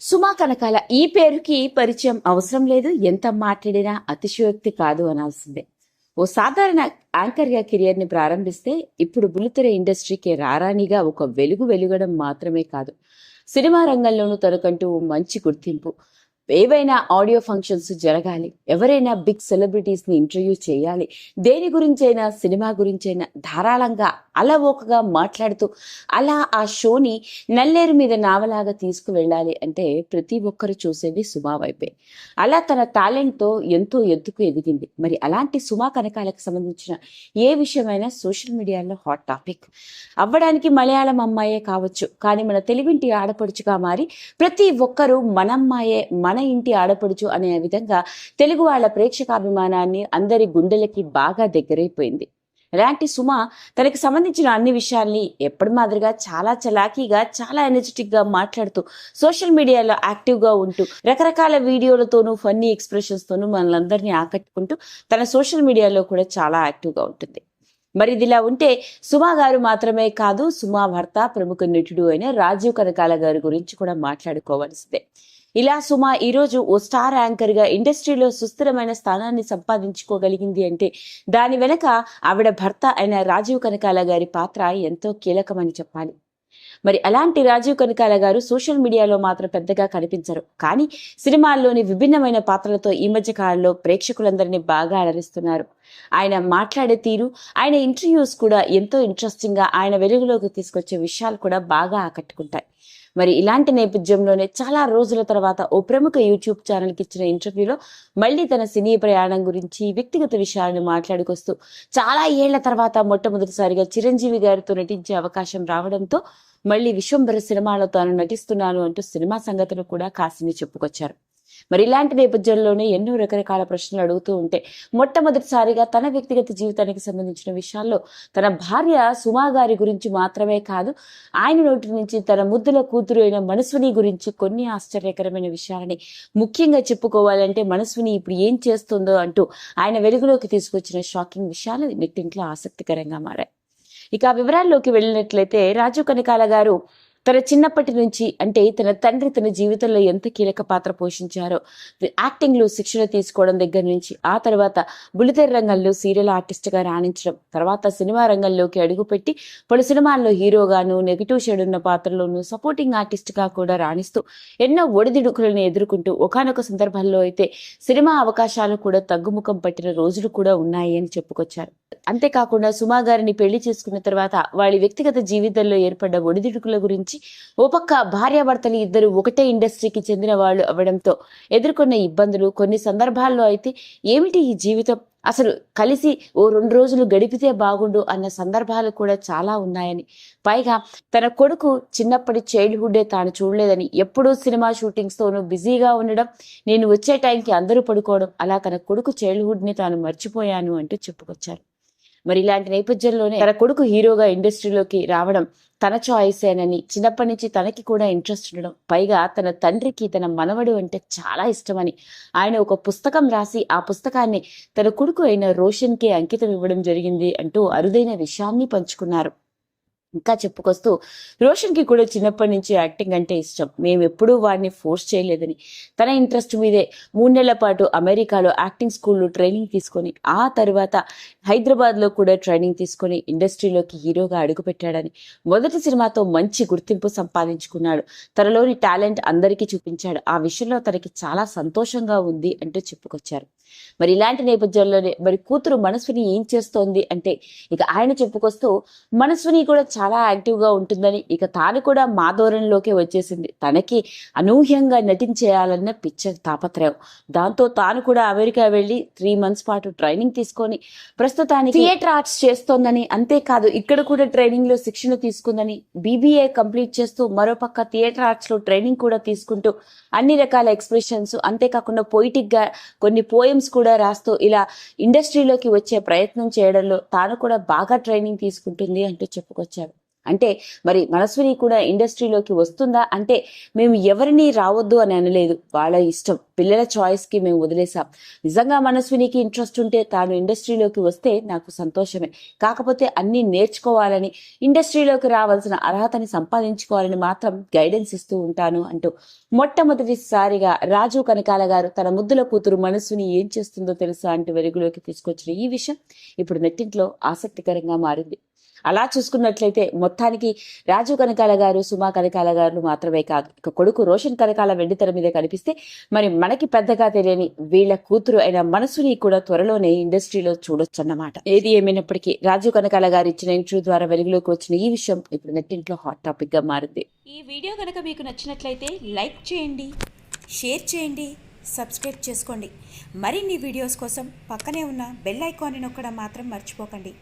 సుమా కనకాల ఈ పేరుకి పరిచయం అవసరం లేదు. ఎంత మాట్లాడినా అతిశయోక్తి కాదు అనాల్సిందే. ఓ సాధారణ యాంకర్గా కెరియర్ని ప్రారంభిస్తే ఇప్పుడు బుల్లితెర ఇండస్ట్రీకి రారానిగా ఒక వెలుగు వెలుగడం మాత్రమే కాదు. సినిమా రంగంలోనూ తనకంటూ మంచి గుర్తింపు. ఏవైనా ఆడియో ఫంక్షన్స్ జరగాలి ఎవరైనా బిగ్ సెలబ్రిటీస్ని ఇంటర్వ్యూ చేయాలి దేని గురించైనా సినిమా గురించైనా ధారాళంగా అలవోకగా మాట్లాడుతూ అలా ఆ షోని నల్లేరు మీద నావలాగా తీసుకువెళ్ళాలి అంటే ప్రతి ఒక్కరు చూసేది సుమా వైపే. అలా తన టాలెంట్తో ఎంతో ఎత్తుకు ఎదిగింది. మరి అలాంటి సుమా కనకాలకు సంబంధించిన ఏ విషయమైనా సోషల్ మీడియాలో హాట్ టాపిక్. అవ్వడానికి మలయాళం అమ్మాయే కావచ్చు కానీ మన తెలుగింటి ఆడపడుచుగా మారి ప్రతి ఒక్కరూ మనమ్మాయే మన ఇంటి ఆడపడుచు అనే విధంగా తెలుగు వాళ్ళ ప్రేక్షకాభిమానాన్ని అందరి గుండెలకి బాగా దగ్గరైపోయింది. ఇలాంటి సుమ తనకి సంబంధించిన అన్ని విషయాల్ని ఎప్పటి మాదిరిగా చాలా చలాకీగా చాలా ఎనర్జెటిక్గా మాట్లాడుతూ సోషల్ మీడియాలో యాక్టివ్గా ఉంటూ రకరకాల వీడియోలతోనూ ఫన్నీ ఎక్స్ప్రెషన్స్ తోనూ మనలందరినీ ఆకట్టుకుంటూ తన సోషల్ మీడియాలో కూడా చాలా యాక్టివ్గా ఉంటుంది. మరి ఇదిలా ఉంటే సుమా గారు మాత్రమే కాదు సుమా భర్త ప్రముఖ నటుడు అయిన రాజీవ్ కనకాల గారి గురించి కూడా మాట్లాడుకోవాల్సిందే. ఇలా సుమా ఈరోజు ఓ స్టార్ యాంకర్గా ఇండస్ట్రీలో సుస్థిరమైన స్థానాన్ని సంపాదించుకోగలిగింది అంటే దాని వెనక ఆవిడ భర్త అయిన రాజీవ్ కనకాల గారి పాత్ర ఎంతో కీలకమని చెప్పాలి. మరి అలాంటి రాజీవ్ కనకాల గారు సోషల్ మీడియాలో మాత్రం పెద్దగా కనిపించరు. కానీ సినిమాల్లోని విభిన్నమైన పాత్రలతో ఈ మధ్య కాలంలో ప్రేక్షకులందరినీ బాగా అలరిస్తున్నారు. ఆయన మాట్లాడే తీరు ఆయన ఇంటర్వ్యూస్ కూడా ఎంతో ఇంట్రెస్టింగ్గా ఆయన వెలుగులోకి తీసుకొచ్చే విషయాలు కూడా బాగా ఆకట్టుకుంటాయి. మరి ఇలాంటి నేపథ్యంలోనే చాలా రోజుల తర్వాత ఓ ప్రముఖ యూట్యూబ్ ఛానల్కి ఇచ్చిన ఇంటర్వ్యూలో మళ్ళీ తన సినీ ప్రయాణం గురించి వ్యక్తిగత విషయాలను మాట్లాడుకొస్తూ చాలా ఏళ్ళ తర్వాత మొట్టమొదటిసారిగా చిరంజీవి గారితో నటించే అవకాశం రావడంతో మళ్ళీ విశ్వంభర సినిమాలో తాను నటిస్తున్నాను అంటూ సినిమా సంగతులు కూడా కాసిని చెప్పుకొచ్చారు. మరి ఇలాంటి నేపథ్యంలోనే ఎన్నో రకరకాల ప్రశ్నలు అడుగుతూ ఉంటే మొట్టమొదటిసారిగా తన వ్యక్తిగత జీవితానికి సంబంధించిన విషయాల్లో తన భార్య సుమా గారి గురించి మాత్రమే కాదు ఆయన నోటి నుంచి తన ముద్దుల కూతురు అయిన మనస్విని గురించి కొన్ని ఆశ్చర్యకరమైన విషయాలని ముఖ్యంగా చెప్పుకోవాలంటే మనస్విని ఇప్పుడు ఏం చేస్తుందో అంటూ ఆయన వెలుగులోకి తీసుకొచ్చిన షాకింగ్ విషయాలు నెట్టింట్లో ఆసక్తికరంగా మారాయి. ఇక ఆ వివరాల్లోకి వెళ్ళినట్లయితే రాజు కనకాల గారు తన చిన్నప్పటి నుంచి అంటే తన తండ్రి తన జీవితంలో ఎంత కీలక పాత్ర పోషించారో. యాక్టింగ్లో శిక్షణ తీసుకోవడం దగ్గర నుంచి ఆ తర్వాత బుల్లితెర రంగంలో సీరియల్ ఆర్టిస్ట్గా రాణించడం తర్వాత సినిమా రంగంలోకి అడుగుపెట్టి పలు సినిమాల్లో హీరోగాను నెగిటివ్ షేడ్ ఉన్న పాత్రలోను సపోర్టింగ్ ఆర్టిస్ట్గా కూడా రాణిస్తూ ఎన్నో ఒడిదిడుకులను ఎదుర్కొంటూ ఒకనొక సందర్భాల్లో అయితే సినిమా అవకాశాలు కూడా తగ్గుముఖం పట్టిన రోజులు కూడా ఉన్నాయి అని చెప్పుకొచ్చారు. అంతేకాకుండా సుమా గారిని పెళ్ళి చేసుకున్న తర్వాత వాళ్ళ వ్యక్తిగత జీవితంలో ఏర్పడ్డ ఒడిదుడుకుల గురించి ఓ పక్క భార్యాభర్తలు ఇద్దరు ఒకటే ఇండస్ట్రీకి చెందిన వాళ్ళు అవ్వడంతో ఎదుర్కొన్న ఇబ్బందులు కొన్ని సందర్భాల్లో అయితే ఏమిటి ఈ జీవితం? అసలు కలిసి ఓ రెండు రోజులు గడిపితే బాగుండు అన్న సందర్భాలు కూడా చాలా ఉన్నాయని. పైగా తన కొడుకు చిన్నప్పటి చైల్డ్హుడ్డే తాను చూడలేదని ఎప్పుడూ సినిమా షూటింగ్స్తోనూ బిజీగా ఉండడం నేను వచ్చే టైంకి అందరూ పడుకోవడం అలా తన కొడుకు చైల్డ్హుడ్ని తాను మర్చిపోయాను అంటూ చెప్పుకొచ్చారు. మరి ఇలాంటి నేపథ్యంలోనే తన కొడుకు హీరోగా ఇండస్ట్రీలోకి రావడం తన చాయిసేనని చిన్నప్పటి నుంచి తనకి కూడా ఇంట్రెస్ట్ ఉండడం. పైగా తన తండ్రికి తన మనవడు అంటే చాలా ఇష్టమని ఆయన ఒక పుస్తకం రాసి ఆ పుస్తకాన్ని తన కొడుకు అయిన రోషన్కి అంకితం ఇవ్వడం జరిగింది అంటూ అరుదైన విషయాన్ని పంచుకున్నారు. ఇంకా చెప్పుకొస్తూ రోషన్కి కూడా చిన్నప్పటి నుంచి యాక్టింగ్ అంటే ఇష్టం. మేము ఎప్పుడూ వాడిని ఫోర్స్ చేయలేదని. తన ఇంట్రెస్ట్ మీదే మూడు నెలల పాటు అమెరికాలో యాక్టింగ్ స్కూల్లో ట్రైనింగ్ తీసుకొని ఆ తర్వాత హైదరాబాద్లో కూడా ట్రైనింగ్ తీసుకొని ఇండస్ట్రీలోకి హీరోగా అడుగుపెట్టాడని మొదటి సినిమాతో మంచి గుర్తింపు సంపాదించుకున్నాడు. తనలోని టాలెంట్ అందరికీ చూపించాడు. ఆ విషయంలో తనకి చాలా సంతోషంగా ఉంది అంటూ చెప్పుకొచ్చారు. మరి ఇలాంటి నేపథ్యంలోనే మరి కూతురు మనస్విని ఏం చేస్తోంది అంటే ఇక ఆయన చెప్పుకొస్తూ మనస్విని కూడా చాలా యాక్టివ్గా ఉంటుందని ఇక తాను కూడా మా ధోరణిలోకి వచ్చేసింది. తనకి అనూహ్యంగా నటించేయాలన్న పిచ్చ తాపత్రయం. దాంతో తాను కూడా అమెరికా వెళ్ళి త్రీ మంత్స్ పాటు ట్రైనింగ్ తీసుకొని ప్రస్తుతానికి థియేటర్ ఆర్ట్స్ చేస్తోందని అంతేకాదు ఇక్కడ కూడా ట్రైనింగ్లో శిక్షణ తీసుకుందని బీబీఏ కంప్లీట్ చేస్తూ మరోపక్క థియేటర్ ఆర్ట్స్లో ట్రైనింగ్ కూడా తీసుకుంటూ అన్ని రకాల ఎక్స్ప్రెషన్స్ అంతేకాకుండా పొయిటిక్గా కొన్ని పోయమ్స్ కూడా రాస్తూ ఇలా ఇండస్ట్రీలోకి వచ్చే ప్రయత్నం చేయడంలో తాను కూడా బాగా ట్రైనింగ్ తీసుకుంటుంది అంటూ చెప్పుకొచ్చారు. అంటే మరి మనస్విని కూడా ఇండస్ట్రీలోకి వస్తుందా? అంటే మేము ఎవరిని రావద్దు అని అనలేదు. వాళ్ళ ఇష్టం. పిల్లల చాయిస్కి మేము వదిలేసాం నిజంగా మనస్వినికి ఇంట్రెస్ట్ ఉంటే తాను ఇండస్ట్రీలోకి వస్తే నాకు సంతోషమే. కాకపోతే అన్నీ నేర్చుకోవాలని ఇండస్ట్రీలోకి రావాల్సిన అర్హతని సంపాదించుకోవాలని మాత్రం గైడెన్స్ ఇస్తూ ఉంటాను అంటూ మొట్టమొదటిసారిగా రాజు కనకాల గారు తన ముద్దుల కూతురు మనస్సుని ఏం చేస్తుందో తెలుసా అంటూ వెలుగులోకి తీసుకొచ్చిన ఈ విషయం ఇప్పుడు నెట్టింట్లో ఆసక్తికరంగా మారింది. అలా చూసుకున్నట్లయితే మొత్తానికి రాజు కనకాల గారు సుమా కనకాల గారు మాత్రమే కాదు కొడుకు రోషన్ కనకాల వెండితెర మీద కనిపిస్తే మరి మనకి పెద్దగా తెలియని వీళ్ళ కూతురు అయిన మనసుని కూడా త్వరలోనే ఇండస్ట్రీలో చూడొచ్చన్నమాట. ఏది ఏమైనప్పటికీ రాజు కనకాల గారు ఇచ్చిన ఇంటర్వ్యూ ద్వారా వెలుగులోకి వచ్చిన ఈ విషయం ఇప్పుడు నెట్టింట్లో హాట్ టాపిక్గా మారింది. ఈ వీడియో కనుక మీకు నచ్చినట్లయితే లైక్ చేయండి షేర్ చేయండి సబ్స్క్రైబ్ చేసుకోండి. మరిన్ని వీడియోస్ కోసం పక్కనే ఉన్న బెల్ ఐకాన్ని నొక్కడం మాత్రం మర్చిపోకండి.